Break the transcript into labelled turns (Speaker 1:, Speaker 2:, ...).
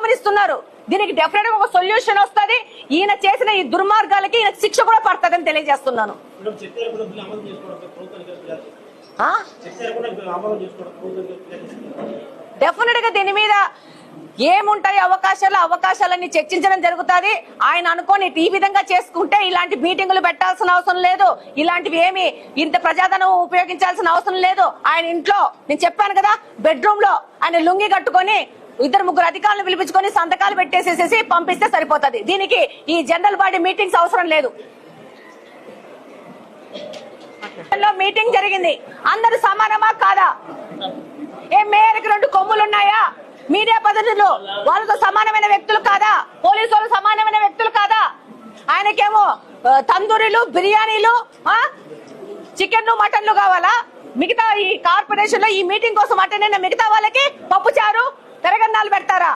Speaker 1: గమనిస్తున్నారు. దీనికి డెఫినెట్గా ఒక సొల్యూషన్ వస్తది. ఈయన చేసిన ఈ దుర్మార్గాలకి ఈయన శిక్ష కూడా పడుతుందని తెలియజేస్తున్నాను. డెఫినెట్గా దీని మీద ఏముంటాయి అవకాశాలు అవకాశాలన్నీ చర్చించడం జరుగుతుంది. ఆయన అనుకోని ఈ విధంగా చేసుకుంటే ఇలాంటి మీటింగులు పెట్టాల్సిన అవసరం లేదు. ఇలాంటివి ఏమి ఇంత ప్రజాధనం ఉపయోగించాల్సిన అవసరం లేదు. ఆయన ఇంట్లో నేను చెప్పాను కదా బెడ్రూమ్లో ఆయన లుంగి కట్టుకొని ఇద్దరు ముగ్గురు అధికారులు పిలిపించుకొని సంతకాలు పెట్టేసేసేసి పంపిస్తే సరిపోతుంది. దీనికి ఈ జనరల్ బాడీ మీటింగ్స్ అవసరం లేదు. మీటింగ్ జరిగింది. అందరు సమానమా కాదా? ఏ మేయర్కి రెండు కొమ్ములు ఉన్నాయా? మీడియా ప్రతినిధులు వాళ్ళతో సమానమైన వ్యక్తులు కాదా? పోలీసు వాళ్ళు సమానమైన వ్యక్తులు కాదా? ఆయనకేమో తందూరిలు తందూరీలు బిర్యానీలు చికెన్లు మటన్లు కావాలా? మిగతా ఈ కార్పొరేషన్లో ఈ మీటింగ్ కోసం అటెండ్ అయిన మిగతా వాళ్ళకి